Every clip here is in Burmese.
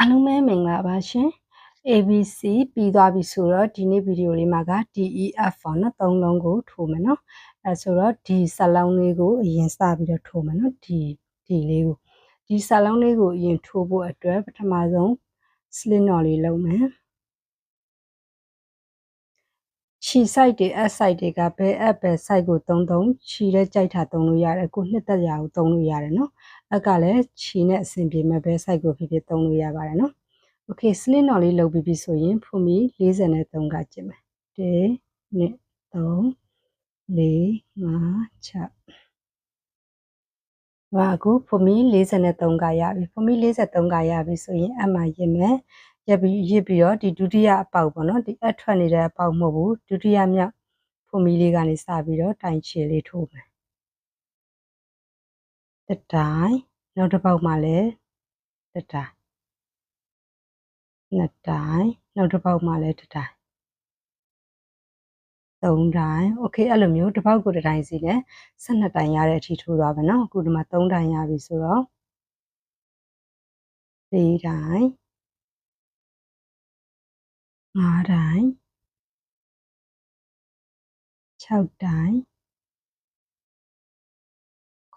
အားလုံးပဲမင်္ဂလာပါရှင် ABC ပြီးသွားပြီဆိုတော့ဒီနေ့ဗီဒီယိုလေးမှာက DEF ပေါ့နော်သုံးလုံးကိုထိုးမယ်နော်အဲဆိုတော့ဒီစက်လုံးလေးကိုအရင်စပြီးတော့ထိုးမယ်နော်ဒီဒီလေးကိုဒီစက်လုံးလေးကိုအရင်ထိုးဖို့အတွက်ပထမဆုံး slit knot လေးလုပ်မယ်ခြီ site တွေ S site တွေကဘယ် app ပဲ site ကိုသုံးသုံးခြီတဲ့ကြိုက်တာသုံးလို့ရတယ်ကိုနှစ်သက်ရာကိုသုံးလို့ရတယ်နော် အက်ကလည်းခြီနဲ့အဆင်ပြေမဲ့ဘယ် site ကိုဖြစ်ဖြစ်သုံးလို့ရပါတယ်နော် Okay slit knot လေးလုပ်ပြီးပြီဆိုရင်ဖူမီ43ကကျင်မယ်1 2 3 4 5 6ဟာအခုဖူမီ43ကရပြီဖူမီ43ကရပြီဆိုရင်အမှရင်မယ်ရက်ပြီးရစ်ပြီးတော့ဒီဒုတိယအပေါက်ပေါ့နော်ဒီအထွက်နေတဲ့အပေါက်မဟုတ်ဘူးဒုတိယမြောက်ဖူမီလေးကနေစပြီးတော့တိုင်ချေလေးထိုးမယ် တတိုင်းနောက်တစ်ပေါက်မှာလည်းတတိုင်းနှစ်တိုင်းနောက်တစ်ပေါက်မှာလည်းတတိုင်းသုံးတိုင်း okay အဲ့လိုမျိုးတစ်ပေါက်ကိုတစ်တိုင်းစီနဲ့12တိုင်းရတဲ့အထိထိုးသွားမယ်နော်အခုဒီမှာ3တိုင်းရပြီဆိုတော့4တိုင်း5တိုင်း6တိုင်း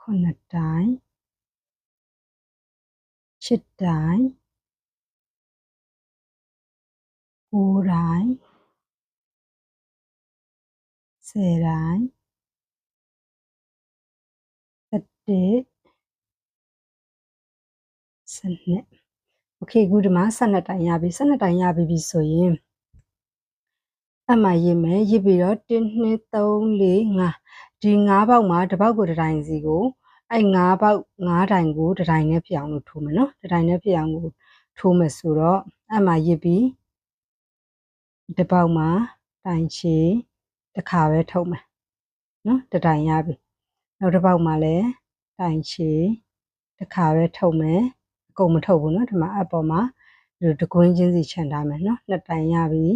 9တိုင်10တိုင်9တိုင်း10တိုင်း17 12โอเคခုဒီမှာ12တိုင်းရပြီ12တိုင်းရပြီပြီဆိုရင်အမှရေးမယ်ရေးပြီးတော့1 2 3 4 5 ဒီ5ပေါက်မှာတစ်ပေါက်ကိုတစ်တိုင်းစီကိုအဲ့5ပေါက်5တိုင်းကိုတစ်တိုင်းနဲ့ဖြစ်အောင်လို့ထိုးမယ်နော်တစ်တိုင်းနဲ့ဖြစ်အောင်ကိုထိုးမယ်ဆိုတော့အမှရေးပြီးတစ်ပေါက်မှာတိုင်ချီတစ်ခါပဲထုတ်မယ်နော်တတိုင်ရပြီနောက်တစ်ပေါက်မှာလည်းတိုင်ချီတစ်ခါပဲထုတ်မယ်အကုန်မထုတ်ဘူးနော်ဒီမှာအပေါ်မှာဒီတကွင်းချင်းစီခြံထားမယ်နော်နှစ်တိုင်ရပြီ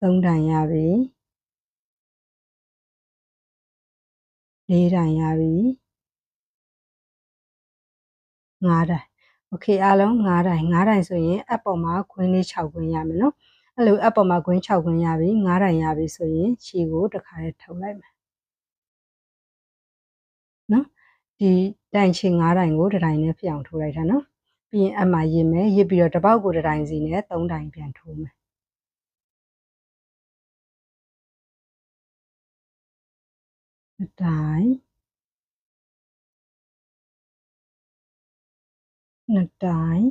သုံးတိုင်ရပြီ လေးတိုင်ရပြီငါးတိုင်โอเคအားလုံး9တိုင်9တိုင်ဆိုရင်အပေါ်မှာခွင်းလေး6ခွင်းရမယ်နော်အဲ့လိုအပေါ်မှာခွင်း6ခွင်းရပြီ9တိုင်ရပြီဆိုရင်ခြေကိုတစ်ခါတည်းထုတ်လိုက်မယ်နော်ဒီတိုင်ခြေ9တိုင်ကိုတစ်တိုင်နဲ့ဖြစ်အောင်ထိုးလိုက်တာနော်ပြီးရင်အမှရစ်မယ်ရစ်ပြီးတော့တစ်ပေါက်ကိုတစ်တိုင်စီနဲ့3တိုင်ပြန်ထိုးမယ် တစ်တိုင်နှစ်တိုင်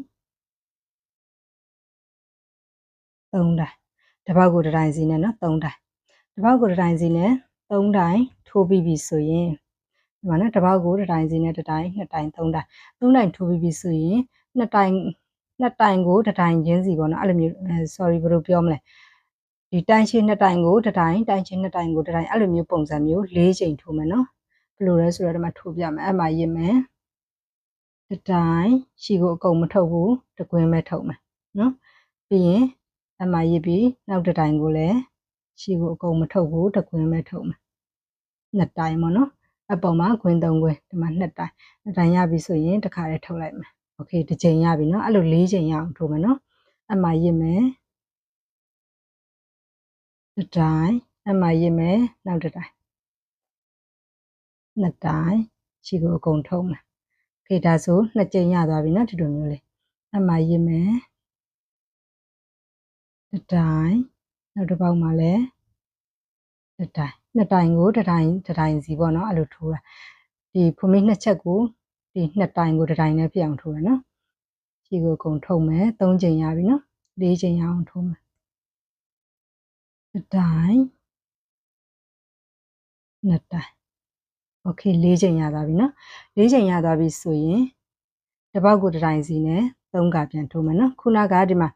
သုံးတိုင်တစ်ပေါက်ကိုတစ်တိုင်စီနဲ့နော်သုံးတိုင်တစ်ပေါက်ကိုတစ်တိုင်စီနဲ့သုံးတိုင်ထိုးပြီးပြီဆိုရင်ဒီမှာနော်တစ်ပေါက်ကိုတစ်တိုင်စီနဲ့တစ်တိုင်နှစ်တိုင်သုံးတိုင်သုံးတိုင်ထိုးပြီးပြီဆိုရင်နှစ်တိုင်နှစ်တိုင်ကိုတစ်တိုင်ချင်းစီပေါ့နော်အဲ့လိုမျိုး sorry ဘယ်လိုပြောမလဲ ဒီတိုင်ချင်းနှစ်တိုင်ကိုတစ်တိုင်တိုင်ချင်းနှစ်တိုင်ကိုတစ်တိုင်အဲ့လိုမျိုးပုံစံမျိုး၄ချိန်ထိုးမယ်နော်ဘယ်လိုလဲဆိုတော့ဒီမှာထိုးပြမယ်အဲ့မှာရေးမယ်တတိုင်းရှီကိုအကုန်မထုတ်ဘူးတကွင်းပဲထုတ်မယ်နော်ပြီးရင်အမှရေးပြီးနောက်တတိုင်းကိုလည်းရှီကိုအကုန်မထုတ်ဘူးတကွင်းပဲထုတ်မယ်နှစ်တိုင်းပေါ့နော်အပေါ်မှာခွင်းသုံးခွင်းဒီမှာနှစ်တိုင်းနှစ်တိုင်းရပြီဆိုရင်တစ်ခါတည်းထုတ်လိုက်မယ်โอเคတစ်ချိန်ရပြီเนาะအဲ့လို၄ချိန်ရအောင်ထိုးမယ်เนาะအမှရေးမယ် တစ်တိုင်းအမှရေးမယ်နောက်တစ်တိုင်းနှစ်တိုင်းခြေကိုအကုန်ထုံးမယ်ခေဒါဆိုနှစ်ကြိမ်ရသွားပြီနော်ဒီလိုမျိုးလေးအမှရေးမယ်တစ်တိုင်းနောက်တစ်ပေါက်မှာလည်းတစ်တိုင်းနှစ်တိုင်းကိုတစ်တိုင်းတစ်တိုင်းစီပေါ့နော်အဲ့လိုထိုးတာဒီဖုံးမေးနှစ်ချက်ကိုဒီနှစ်တိုင်းကိုတစ်တိုင်းနဲ့ပြအောင်ထိုးရနော်ခြေကိုအကုန်ထုံမယ်၃ကြိမ်ရပြီနော်၄ကြိမ်ရအောင်ထိုးမယ် တစ်တိုင်းနှစ်တိုင်းโอเค၄ချိန်ရသွားပြီเนาะ၄ချိန်ရသွားပြီဆိုရင်တစ်ပေါက်ကိုတစ်တိုင်စီနဲ့၃ကပြန်ထိုးမယ်เนาะခုနကဒီမှာ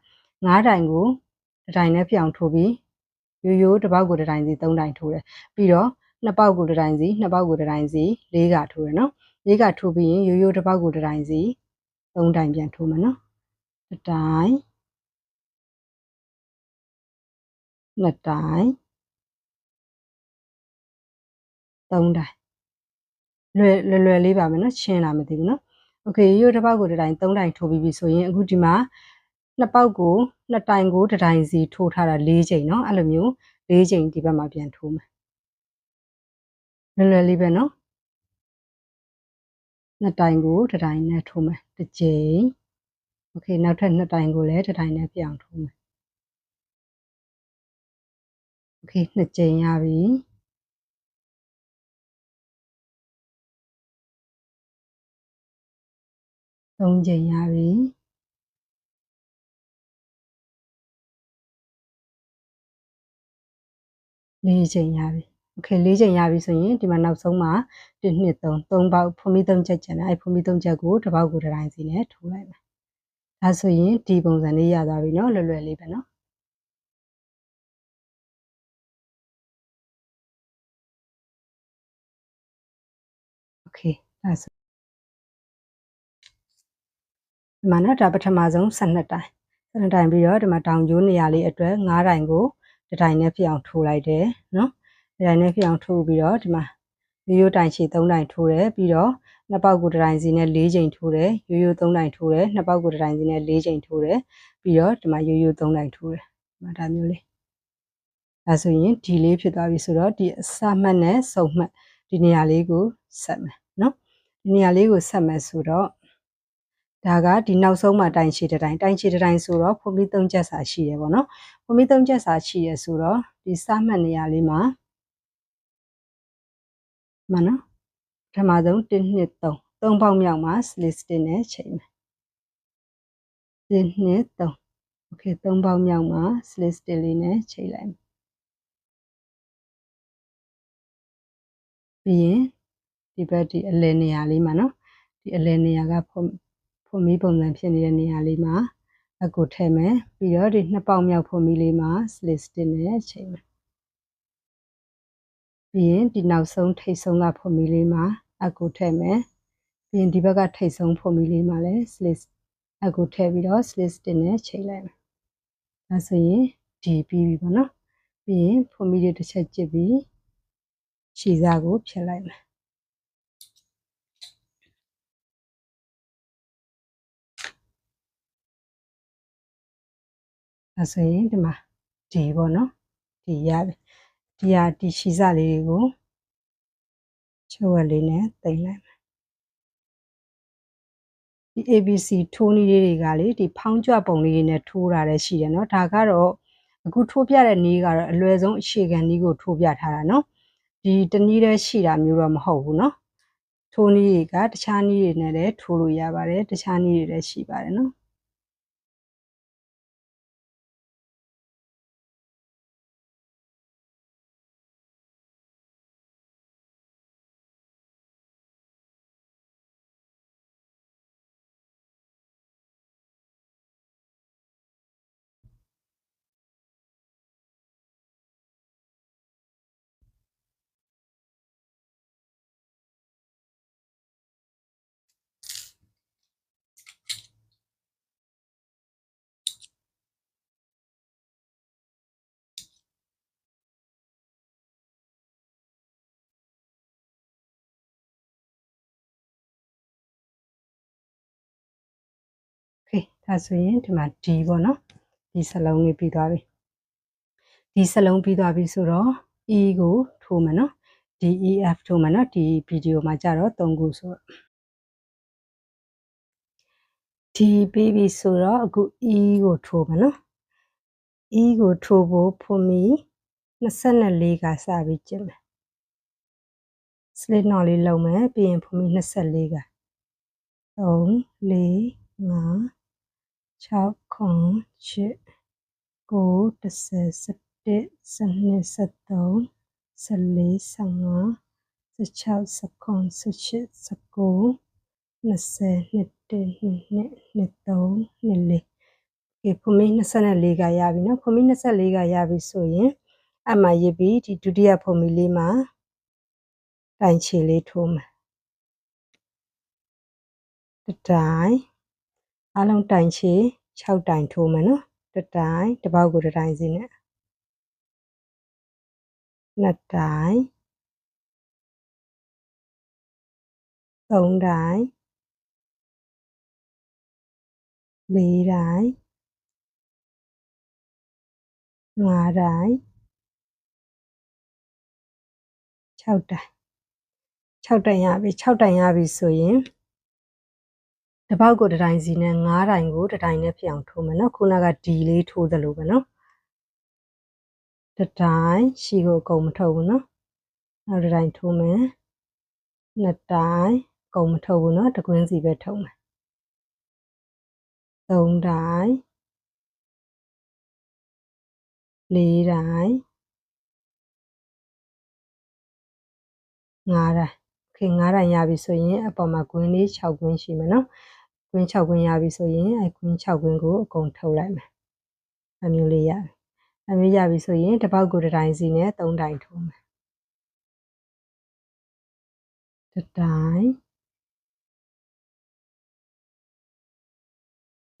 ၅တိုင်ကိုတစ်တိုင်နဲ့ပြောင်းထိုးပြီးရိုးရိုးတစ်ပေါက်ကိုတစ်တိုင်စီ၃တိုင်ထိုးတယ်ပြီးတော့နှစ်ပေါက်ကိုတစ်တိုင်စီနှစ်ပေါက်ကိုတစ်တိုင်စီ၄ကထိုးတယ်เนาะ၄ကထိုးပြီးရင်ရိုးရိုးတစ်ပေါက်ကိုတစ်တိုင်စီ၃တိုင်ပြန်ထိုးမယ်เนาะတစ်တိုင် နှစ်တိုင်သုံးတိုင်လွယ်လွယ်လွယ်လေးပါမယ်နော်ရှင်းလာမသိဘူးနော် โอเคရိုးရိုးတစ်ပေါက်ကိုတစ်တိုင်း၃တိုင်းထိုးပြီးပြီဆိုရင်အခုဒီမှာနှစ်ပေါက်ကိုနှစ်တိုင်ကိုတစ်တိုင်းစီထိုးထားတာ၄ချိန်เนาะအဲ့လိုမျိုး၄ချိန်ဒီဘက်မှာပြန်ထိုးမယ်လွယ်လွယ်လေးပဲเนาะနှစ်တိုင်ကိုတစ်တိုင်းနဲ့ထိုးမယ်တစ်ချိန်โอเคနောက်ထပ်နှစ်တိုင်ကိုလည်းတစ်တိုင်းနဲ့ပြောင်းထိုးမယ် โอเคနှစ်ချိန်ရပြီသုံးချိန်ရပြီလေးချိန်ရပြီโอเคလေးချိန်ရပြီဆိုရင်ဒီမှာနောက်ဆုံးမှာ1 2 3 3ပေါက်ဖုံမီ3ချက်ကျန်တယ်အဲဖုံမီ3ချက်ကိုတစ်ပေါက်ကိုတစ်တိုင်းစီနဲ့ထိုးလိုက်မယ်ဒါဆိုရင်ဒီပုံစံလေးရသွားပြီเนาะလွယ်လွယ်လေးပဲเนาะ okay အဲ့ဆိုဒီမှာနော်ဒါပထမဆုံး12တိုင်12တိုင်ပြီးတော့ဒီမှာတောင်ကျိုးနေရာလေးအတွက်9တိုင်ကိုဒီတိုင်နဲ့ဖြစ်အောင်ထိုးလိုက်တယ်နော်ဒီတိုင်နဲ့ဖြစ်အောင်ထိုးပြီးတော့ဒီမှာရိုးရိုးတိုင်ရှည်3တိုင်ထိုးတယ်ပြီးတော့နှစ်ပေါက်ကိုတတိုင်းစီနဲ့၄ချိန်ထိုးတယ်ရိုးရိုး၃တိုင်းထိုးတယ်နှစ်ပေါက်ကိုတတိုင်းစီနဲ့၄ချိန်ထိုးတယ်ပြီးတော့ဒီမှာရိုးရိုး၃တိုင်းထိုးတယ်ဒီမှာဒါမျိုးလေးဒါဆိုရင်ဒီလေးဖြစ်သွားပြီဆိုတော့ဒီအစမှတ်နဲ့စုံမှတ်ဒီနေရာလေးကိုဆက်မယ် ဒီနေရာလေးကိုဆက်မယ်ဆိုတော့ဒါကဒီနောက်ဆုံးမှာတိုင်ချီတိုင်းတိုင်ချီတိုင်းဆိုတော့ဖုံမီ3ချက်စာရှိရပေါ့နော်ဖုံမီ3ချက်စာရှိရဆိုတော့ဒီစမှတ်နေရာလေးမှာမှန်နော်ပထမဆုံး1 2 3 3ပေါက်မြောက်မှာ slit stitch နဲ့ချိန်မယ်1 2 3 okay 3ပေါက်မြောက်မှာ slit stitch လေးနဲ့ချိန်လိုက်မယ်ပြီးရင် ဒီဘက်ဒီအလယ်နေရာလေးမှာနော်ဒီအလယ်နေရာကဖုံဖွန်မီပုံစံဖြစ်နေတဲ့နေရာလေးမှာအကူထည့်မယ်ပြီးတော့ဒီနှစ်ပေါက်မြောက်ဖွန်မီလေးမှာ slit stitch နဲ့ချိန်မယ်ပြီးရင်ဒီနောက်ဆုံးထိတ်ဆုံးကဖွန်မီလေးမှာအကူထည့်မယ်ပြီးရင်ဒီဘက်ကထိတ်ဆုံးဖွန်မီလေးမှာလည်း slit အကူထည့်ပြီးတော့ slit stitch နဲ့ချိန်လိုက်မယ်ဒါဆိုရင်ဒီပြီးပြီပေါ့နော်ပြီးရင်ဖွန်မီလေးတစ်ချက်ကျစ်ပြီးခြေစားကိုဖြတ်လိုက်မယ် ဒါဆိုရင်ဒီမှာဒီပေါ့နော်ဒီရပြီဒီဟာဒီရှီစလေးတွေကိုချိုးဝက်လေးနဲ့တင်လိုက်မယ်ဒီ ABC ထိုးနည်းလေးတွေကလေဒီဖောင်းကြွပုံလေးတွေနဲ့ထိုးတာလည်းရှိတယ်เนาะဒါကတော့အခုထိုးပြတဲ့နည်းကတော့အလွယ်ဆုံးအခြေခံနည်းကိုထိုးပြထားတာเนาะဒီတနည်းတည်းရှိတာမျိုးတော့မဟုတ်ဘူးเนาะထိုးနည်းတွေကတခြားနည်းတွေနဲ့လည်းထိုးလို့ရပါတယ်တခြားနည်းတွေလည်းရှိပါတယ်เนาะ ကဲဒါဆိုရင်ဒီမှာ D ပေါ့နော်ဒီစလုံးလေးပြီးသွားပြီဒီစလုံးပြီးသွားပြီဆိုတော့ E ကိုထိုးမယ်နော် DEF ထိုးမယ်နော်ဒီဗီဒီယိုမှာကြတော့3ခုဆိုတော့ဒီပြီးပြီဆိုတော့အခု E ကိုထိုးမယ်နော် E ကိုထိုးဖို့ဖွန်မီ24ကစပြီးကျင်မယ် slit knot လေးလုံးမယ်ပြီးရင်ဖွန်မီ24က3 4 5 6ခု8 9 10 11 12 13 14 15 16 17 18 19 20 21 22 23 24ဒီဖုမင်း24ကရပြီနော်ဖုမင်း24ကရပြီဆိုရင်အမှရစ်ပြီးဒီဒုတိယဖုမီလေးမှာတိုင်ချီလေးထိုးမယ်တတိုင်း အလုံးတိုင်ချီ6တိုင်ထိုးမယ်နော်တတိုင်တစ်ပေါက်ကိုတတိုင်စီနဲ့နှစ်တိုင်သုံးတိုင်၄တိုင်း၅တိုင်း6တိုင်း6တိုင်းရပြီ6တိုင်းရပြီဆိုရင် တစ်ပေါက်ကိုတစ်တိုင်းစီနဲ့9တိုင်းကိုတစ်တိုင်းနဲ့ဖြစ်အောင်ထိုးမယ်နော်ခုနကဒီလေးထိုးသလိုပဲနော်တစ်တိုင်းရှီကိုအကုန်မထုတ်ဘူးနော်နောက်တစ်တိုင်းထိုးမယ်နှစ်တိုင်းအကုန်မထုတ်ဘူးနော်တကွင်းစီပဲထုတ်မယ်သုံးတိုင်းလေးတိုင်းငါးတိုင်းโอเคငါးတိုင်းရပြီဆိုရင်အပေါ်မှာကွင်းလေး6ကွင်းရှိမယ်နော် ကွင်း6ကွင်းရပြီဆိုရင်အဲကွင်း6ကွင်းကိုအကုန်ထုတ်လိုက်မယ်အမျိုးလေးရတယ်အမျိုးရပြီဆိုရင်တစ်ပေါက်ကိုတစ်တိုင်းစီနဲ့3တိုင်းထိုးမယ်တစ်တိုင်း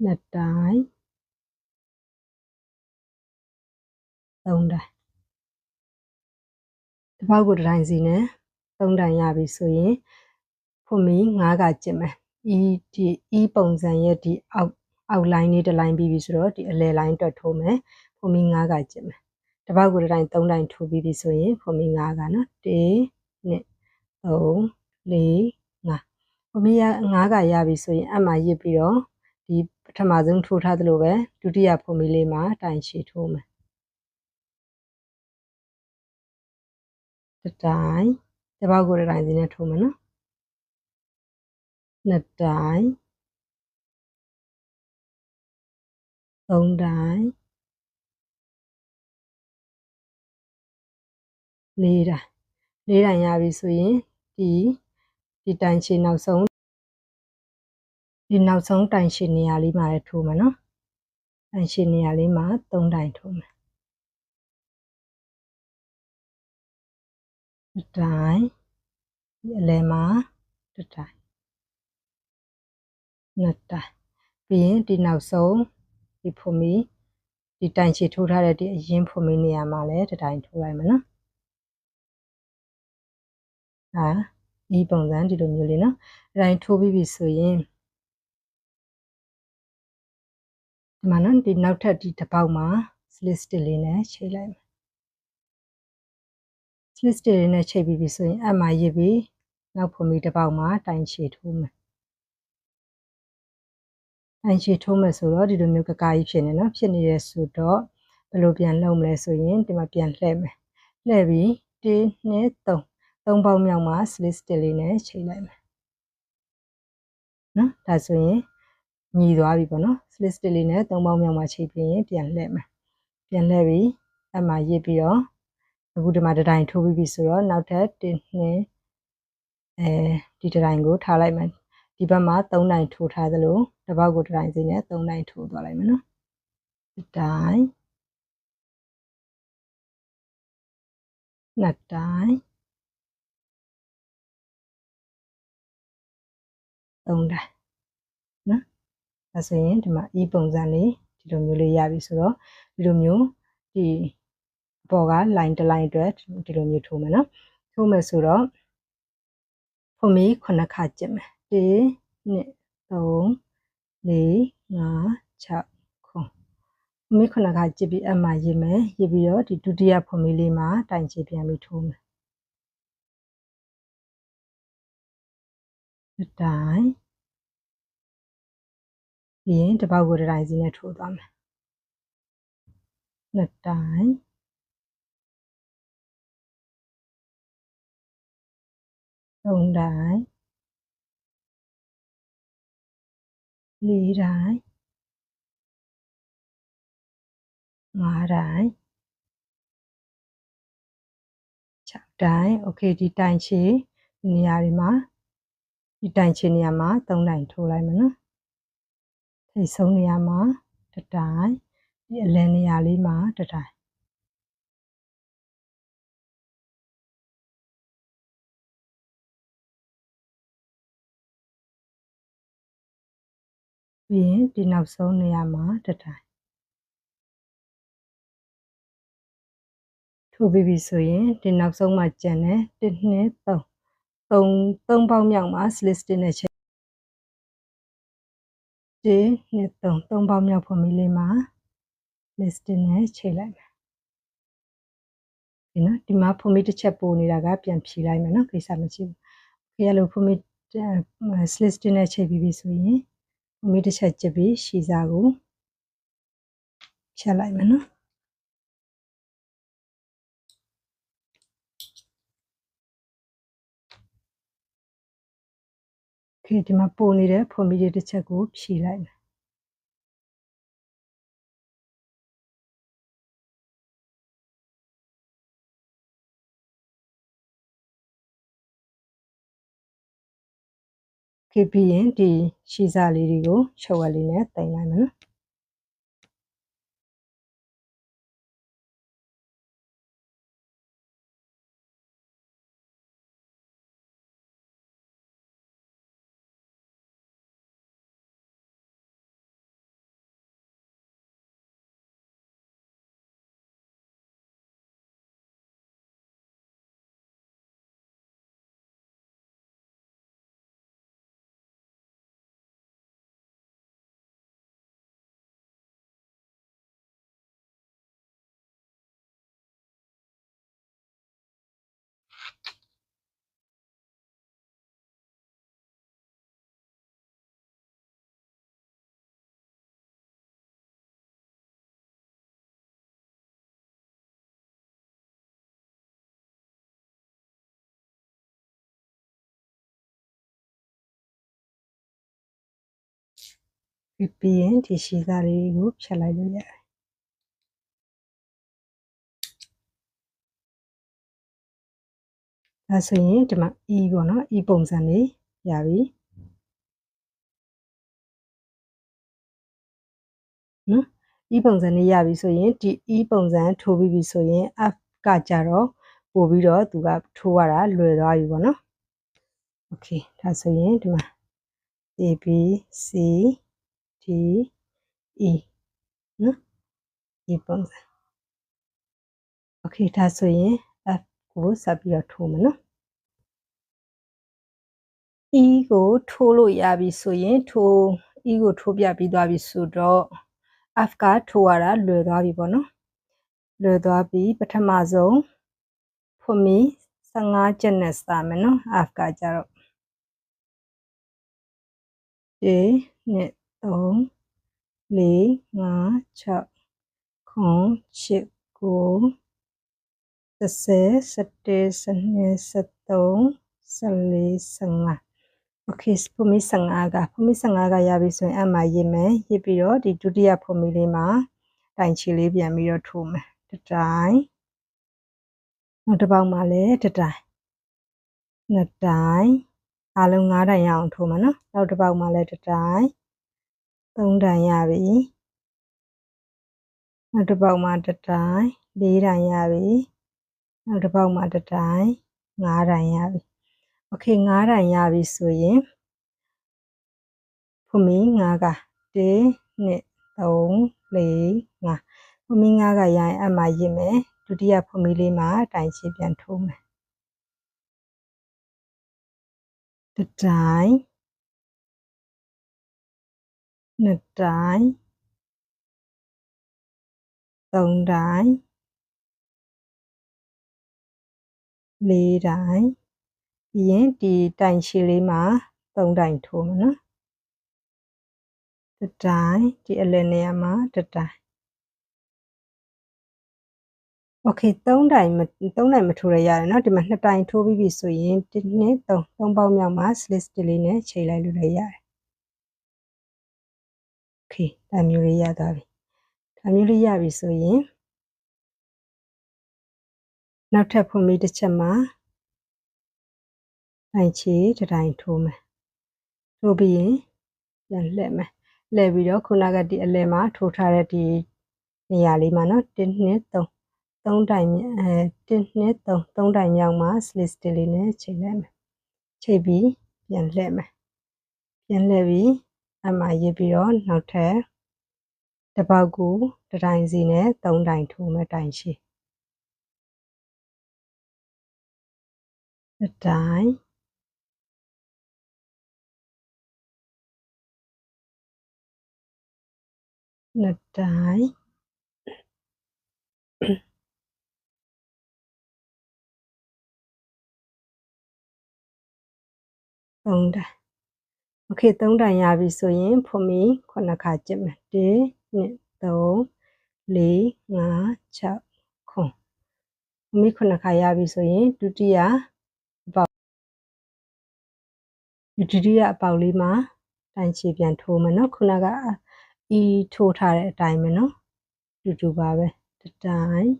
နှစ်တိုင်းသုံးတိုင်းတစ်ပေါက်ကိုတစ်တိုင်းစီနဲ့သုံးတိုင်းရပြီဆိုရင်ဖွမီ9ကကျစ်မယ် ဤဒီဤပုံစံရဲ့ဒီအောက်အောက်လိုင်းလေးတစ်လိုင်းပြီးပြီဆိုတော့ဒီအလယ်လိုင်းတွက်ထိုးမယ်ဖွမီ9ကကျစ်မယ်တစ်ပေါက်ကိုတစ်တိုင်း3တိုင်းထိုးပြီးပြီဆိုရင်ဖွမီ9ကနော်1 2 3 4 5ဖွမီ9ကရပြီဆိုရင်အမှရစ်ပြီးတော့ဒီပထမဆုံးထိုးထားသလိုပဲဒုတိယဖွမီလေးမှာတိုင်ရှည်ထိုးမယ်တတိုင်းတစ်ပေါက်ကိုတစ်တိုင်းစီနဲ့ထိုးမယ်နော် နှစ်တိုင်းသုံးတိုင်းလေးတိုင်းလေးတိုင်းရပြီဆိုရင်ဒီဒီတိုင်ရှည်နောက်ဆုံးဒီနောက်ဆုံးတိုင်ရှည်နေရာလေးမှာလည်းထိုးမယ်နော်တိုင်ရှည်နေရာလေးမှာ၃တိုင်ထိုးမယ်တစ်တိုင်းဒီအလဲမှာတစ်တိုင်း နှစ်တိုင်းပြီးရင်ဒီနောက်ဆုံးဒီဖွမီဒီတိုင်ချီထိုးထားတဲ့ဒီအရင်ဖွမီနေရာမှာလည်းတစ်တိုင်းထိုးလိုက်မယ်နော်ဟာဒီပုံစံဒီလိုမျိုးလေးနော်တစ်တိုင်းထိုးပြီးပြီဆိုရင်ဒီမှာနော်ဒီနောက်ထပ်ဒီတစ်ပေါက်မှာ slit stitch လေးနဲ့ချိန်လိုက်မယ် slit stitch လေးနဲ့ချိန်ပြီးပြီဆိုရင်အမှရစ်ပြီးနောက်ဖွမီတစ်ပေါက်မှာတိုင်ချီထိုးမယ် တိုင်ချီထိုးမယ်ဆိုတော့ဒီလိုမျိုးကကာကြီးဖြစ်နေနော်ဖြစ်နေရဆိုတော့ဘယ်လိုပြန်လုပ်မလဲဆိုရင်ဒီမှာပြန်လှည့်မယ်လှည့်ပြီး1 2 3သုံးပေါက်မြောက်မှာ slit stitch လေးနဲ့ချိန်လိုက်မယ်နော်ဒါဆိုရင်ညီသွားပြီပေါ့နော် slit stitch လေးနဲ့သုံးပေါက်မြောက်မှာချိန်ပြီးရင်ပြန်လှည့်မယ်ပြန်လှည့်ပြီးအမှရစ်ပြီးတော့အခုဒီမှာတတိုင်းထိုးပြီးပြီဆိုတော့နောက်ထပ်1 2အဲဒီတတိုင်းကိုထားလိုက်မယ် ဒီဘက်မှာ3တိုင်းထိုးထားသလိုတစ်ပေါက်ကိုတစ်တိုင်းစီနဲ့3တိုင်းထိုးသွားလိုက်မယ်နော်တစ်တိုင်းနှစ်တိုင်းသုံးတိုင်းနော်ဒါဆိုရင်ဒီမှာ e ပုံစံလေးဒီလိုမျိုးလေးရပြီဆိုတော့ဒီလိုမျိုးဒီအပေါ်က line တစ် line အတွက်ဒီလိုမျိုးထိုးမယ်နော်ထိုးမယ်ဆိုတော့ဖုန်မီ9ခါကျစ်မယ် 1 2 3 4 5 6ခုဖုန်မီ9ခါကျစ်ပြီးအမှရေးမယ်ရေးပြီးတော့ဒီဒုတိယဖုန်မီလေးမှာတိုင်ချပြန်ပြီးထိုးမယ်တိုင်ပြီးရင်တစ်ပေါက်ကိုတစ်တိုင်းစီနဲ့ထိုးသွားမယ်နှစ်တိုင်းသုံးတိုင်း လေးတိုင်းငါးတိုင်း6တိုင်းโอเคဒီတိုင်ချီဒီနေရာတွေမှာဒီတိုင်ချီနေရာမှာ3တိုင်ထိုးလိုက်မယ်နော်ထိတ်ဆုံးနေရာမှာတတိုင်းဒီအလယ်နေရာလေးမှာတတိုင်း ပြီးရင်ဒီနောက်ဆုံးနေရာမှာတတိုင်းထိုးပြီးပြီဆိုရင်ဒီနောက်ဆုံးမှာကျန်တယ်1 2 3 3 3ပေါက်မြောက်မှာ slit stitch နဲ့ဒီနှစ်သုံးသုံးပေါင်းမြောက်ဖွန်မီလေးမှာ listing နဲ့ချိန်လိုက်မယ်ဒီနော်ဒီမှာဖွန်မီတစ်ချက်ပို့နေတာကပြန်ဖြေလိုက်မယ်နော်ကိစ္စမရှိဘူးခေရလို့ဖွန်မီ listing နဲ့ချိန်ပြီးပြီဆိုရင် ဖွန်မီတစ်ချက်ကြည့်ပြီးရှီစာကိုဖြတ်လိုက်မယ်နော်ခေဒီမှာပို့နေတဲ့ဖွန်မီတစ်ချက်ကိုဖြေလိုက်မယ် ခေပြီးရင်ဒီရှီစာလေးတွေကိုချုပ်ဝက်လေးနဲ့တင်လိုက်မယ်နော် ပြီးရင်ဒီရှည်သားလေးကိုဖြတ်လိုက်လို့ရတယ်ဒါဆိုရင်ဒီမှာ e ပေါ့နော် e ပုံစံလေးရပြီနော် e ပုံစံလေးရပြီဆိုရင်ဒီ e ပုံစံထိုးပြီးပြီဆိုရင် f ကကြတော့ပို့ပြီးတော့သူကထိုးရတာလွယ်သွားပြီပေါ့နော် okay ဒါဆိုရင်ဒီမှာ a b c d e နော်ဒီပုံစံ okay ဒါဆိုရင် f ကိုဆက်ပြီးတော့ထိုးမယ်နော် e ကိုထိုးလို့ရပြီဆိုရင်ထိုး e ကိုထိုးပြပြီးသွားပြီဆိုတော့ f ကထိုးရတာလွယ်သွားပြီပေါ့နော်လွယ်သွားပြီပထမဆုံးဖွမီ15ချက်နဲ့စမယ်နော် f ကကြတော့ဒီနှစ် 3 4 5 6 9 10 9 10 11 12 13 14 15 okay ဖုံးမီ15ကဖုံးမီ15ကရပြီဆိုရင်အမှရေးမယ်ရေးပြီးတော့ဒီဒုတိယဖုံးမီလေးမှာတိုင်ချီလေးပြန်ပြီးတော့ထိုးမယ်တတိုင်းနောက်တစ်ပေါက်မှာလည်းတတိုင်းနှစ်တိုင်းအားလုံး9တိုင်ရအောင်ထိုးမယ်နော်နောက်တစ်ပေါက်မှာလည်းတတိုင်း 3တိုင်ရပြီနောက်တစ်ပေါက်မှာတတိုင်း4တိုင်ရပြီနောက်တစ်ပေါက်မှာတတိုင်း9တိုင်ရပြီโอเค9တိုင်ရပြီဆိုရင်ဖုမီ9က1 2 3 4 5ဖုမီ9ကရရင်အမှရစ်မယ်ဒုတိယဖုမီလေးမှာတိုင်ချပြန်ထိုးမယ်တတိုင်း နှစ်တိုင်းသုံးတိုင်းလေးတိုင်းပြီးရင်ဒီတိုင်ရှည်လေးမှာသုံးတိုင်ထိုးမယ်နော်တတိုင်းဒီအလယ်နေရာမှာတတိုင်းโอเค3တိုင်3တိုင်မထိုးရရတယ်เนาะဒီမှာ2တိုင်ထိုးပြီးပြီဆိုရင်1 2 3 3ပေါက်မြောက်မှာ slit လေးနဲ့ချိန်လိုက်လို့လည်းရတယ် ကဲဒါမျိုးလေးရသွားပြီဒါမျိုးလေးရပြီဆိုရင်နောက်ထပ်ဖွင့်ပြီးတစ်ချက်မှာတိုင်ချေတတိုင်းထိုးမယ်ထိုးပြီးရင်ပြန်လှည့်မယ်လှည့်ပြီးတော့ခုနကဒီအလဲမှာထိုးထားတဲ့ဒီနေရာလေးမှာနော်1 2 3 3တိုင်အဲ1 2 3 3တိုင်မြောက်မှာ slip stitch လေးနဲ့ချိန်လိုက်မယ်ချိန်ပြီးပြန်လှည့်မယ်ပြန်လှည့်ပြီး အမှရေးပြီးတော့နောက်ထပ်တစ်ပေါက်ကိုတတိုင်းစီနဲ့3တိုင်ထိုးမယ်တိုင်ရှိတတိုင်းနှစ်တိုင်းသုံးတိုင်း โอเค3တန်ရပြီဆိုရင်ဖုံမီ9ခါကျင့်မယ်1 2 3 4 5 6ခုဖုံမီ9ခါရပြီဆိုရင်ဒုတိယအပေါက်ဒုတိယအပေါက်လေးမှာတန်ချီပြန်ထိုးမယ်เนาะခုနကအီထိုးထားတဲ့အတိုင်းပဲเนาะတူတူပါပဲတတိုင်း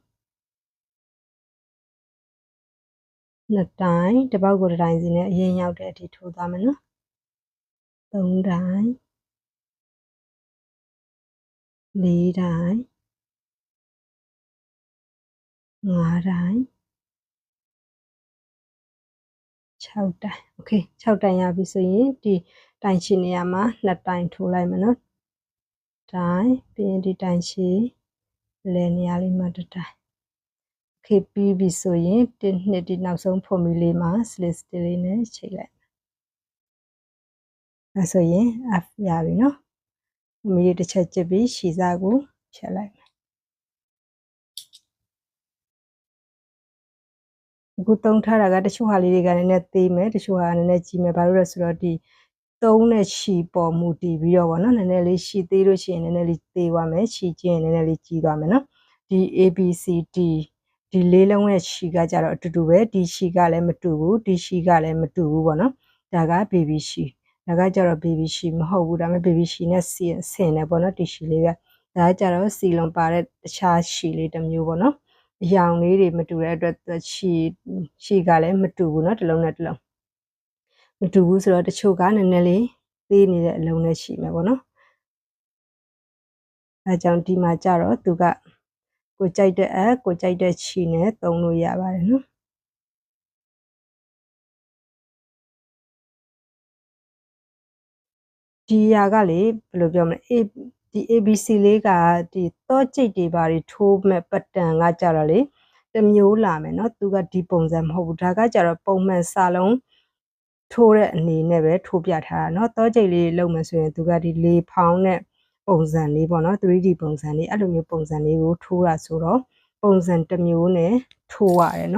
နှစ်တိုင်းတစ်ပေါက်ကိုတစ်တိုင်းစီနဲ့အရင်ရောက်တဲ့အထိထိုးသွားမယ်เนาะ 3ဒိုင်4ဒိုင်5ဒိုင်6တိုင်โอเค6တိုင်ရပြီဆိုရင်ဒီတိုင်ရှင်နေရာမှာ2တိုင်ထိုးလိုက်မယ်နော်တိုင်ပြီးရင်ဒီတိုင်ရှင်လယ်နေရာလေးမှာ2တိုင်โอเคပြီးပြီဆိုရင်1နှစ်ဒီနောက်ဆုံးဖော်မူလေးမှာ slit stitch လေးနဲ့ချိန်လိုက် အဲဆိုရင် F ရပြီနော်ဖွန်မီလေးတစ်ချက်ကျစ်ပြီးရှည်စားကိုဖြတ်လိုက်အခုသုံးထားတာကတချို့ဟာလေးတွေကလည်းနည်းနည်းသေးမယ်တချို့ဟာကနည်းနည်းကြီးမယ်ဘာလို့လဲဆိုတော့ဒီသုံးတဲ့ခြီပေါ်မူတည်ပြီးတော့ဗောနော်နည်းနည်းလေးခြီသေးလို့ရှိရင်နည်းနည်းလေးသေးသွားမယ်ခြီကျင်းနည်းနည်းလေးကြီးသွားမယ်နော်ဒီ ABCD ဒီလေးလုံးရဲ့ခြီကကြတော့အတူတူပဲဒီခြီကလည်းမတူဘူးဒီခြီကလည်းမတူဘူးဗောနော်ဒါက baby ခြီ ဒါကကြတော့ baby ခြီမဟုတ်ဘူးဒါပေမဲ့ baby ခြီနဲ့ဆင်ဆင်တယ်ဗောနော်ဒီခြီလေးကဒါကကြတော့စီလွန်ပါတဲ့တခြားခြီလေးတစ်မျိုးဗောနော်အယောင်လေးတွေမတူတဲ့အတွက်ခြီခြီကလည်းမတူဘူးเนาะတစ်လုံးနဲ့တစ်လုံးမတူဘူးဆိုတော့တချို့ကနည်းနည်းလေးသေးနေတဲ့အလုံးနဲ့ရှိမယ်ပေါ့နော်အဲကြောင့်ဒီမှာကြတော့သူကကိုကြိုက်တဲ့အကိုကြိုက်တဲ့ခြီနဲ့သုံးလို့ရပါတယ်နော် ဒီရာကလေဘယ်လိုပြောမလဲ A ဒီ ABC လေးကဒီတော့ကြိတ်တွေဘာတွေထိုးမဲ့ပတ်တန်ကကြတော့လေတမျိုးလာမယ်เนาะသူကဒီပုံစံမဟုတ်ဘူးဒါကကြတော့ပုံမှန်စာလုံးထိုးတဲ့အနေနဲ့ပဲထိုးပြထားတာเนาะတော့ကြိတ်လေးလုံးမယ်ဆိုရင်သူကဒီလေဖောင်းတဲ့ပုံစံလေးပေါ့နော် 3D ပုံစံလေးအဲ့လိုမျိုးပုံစံလေးကိုထိုးတာဆိုတော့ပုံစံတစ်မျိုးနဲ့ထိုးရတယ်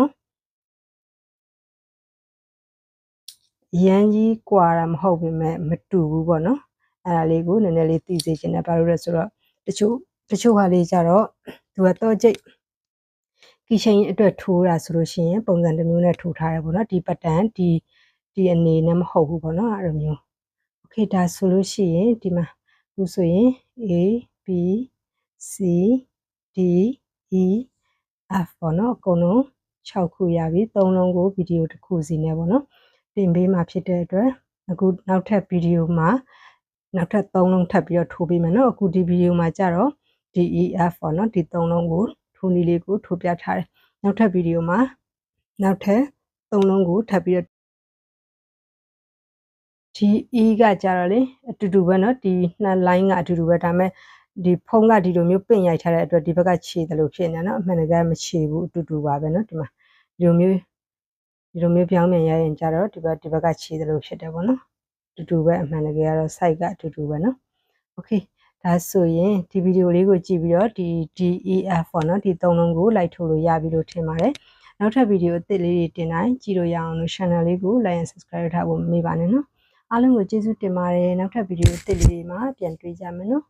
နော်ရန်ကြီးကွာတာမဟုတ်ပေမဲ့မတူဘူးပေါ့နော်အဲ့ဒါလေးကိုနည်းနည်းလေးသိစေချင်တယ်ဘာလို့လဲဆိုတော့တချို့တချို့ဟာလေးကြတော့သူကတော့ကြိတ်ကီချိန်အတွက်ထိုးတာဆိုလို့ရှိရင်ပုံစံတစ်မျိုးနဲ့ထိုးထားရပေါ့နော်ဒီပတ်တန်ဒီဒီအနေနဲ့မဟုတ်ဘူးပေါ့နော်အဲ့လိုမျိုးโอเคဒါဆိုလို့ရှိရင်ဒီမှာခုဆိုရင် A B C D E F ပေါ့နော်အကုန်လုံး6ခုရပြီ3လုံးကိုဗီဒီယိုတစ်ခုစီနဲ့ပေါ့နော် တင်ပေးမှာဖြစ်တဲ့အတွက်အခုနောက်ထပ်ဗီဒီယိုမှာနောက်ထပ်3လုံးထပ်ပြီးတော့ထိုးပေးမယ်နော်အခုဒီဗီဒီယိုမှာကြတော့ DEF ပေါ့နော်ဒီ3လုံးကိုထိုးနည်းလေးကိုထိုးပြထားတယ်နောက်ထပ်ဗီဒီယိုမှာနောက်ထပ်3လုံးကိုထပ်ပြီးတော့ဒီ e ကကြတော့လေအတူတူပဲเนาะဒီနှစ် line ကအတူတူပဲဒါပေမဲ့ဒီဖုံးကဒီလိုမျိုးပင့်ရိုက်ထားတဲ့အတွက်ဒီဘက်ကခြေတယ်လို့ဖြစ်နေနော်အမှန်တကယ်မခြေဘူးအတူတူပါပဲเนาะဒီမှာဒီလိုမျိုး ဒီလိုမျိုးပြောင်းပြန်ရရင်ကြတော့ဒီဘက်ဒီဘက်ကခြေသလိုဖြစ်တယ်ပေါ့နော်တူတူပဲအမှန်တကယ်ကတော့ site ကတူတူပဲနော် okay ဒါဆိုရင်ဒီဗီဒီယိုလေးကိုကြည့်ပြီးတော့ဒီ DEF ပေါ့နော်ဒီသုံးလုံးကိုလိုက်ထုတ်လို့ရပြီလို့ထင်ပါတယ်နောက်ထပ်ဗီဒီယိုအသစ်လေးတွေတင်တိုင်းကြည့်လို့ရအောင်လို့ channel လေးကို like and subscribe ထားဖို့မမေ့ပါနဲ့နော်အားလုံးကိုကျေးဇူးတင်ပါတယ်နောက်ထပ်ဗီဒီယိုအသစ်လေးတွေမှာပြန်တွေ့ကြမယ်နော်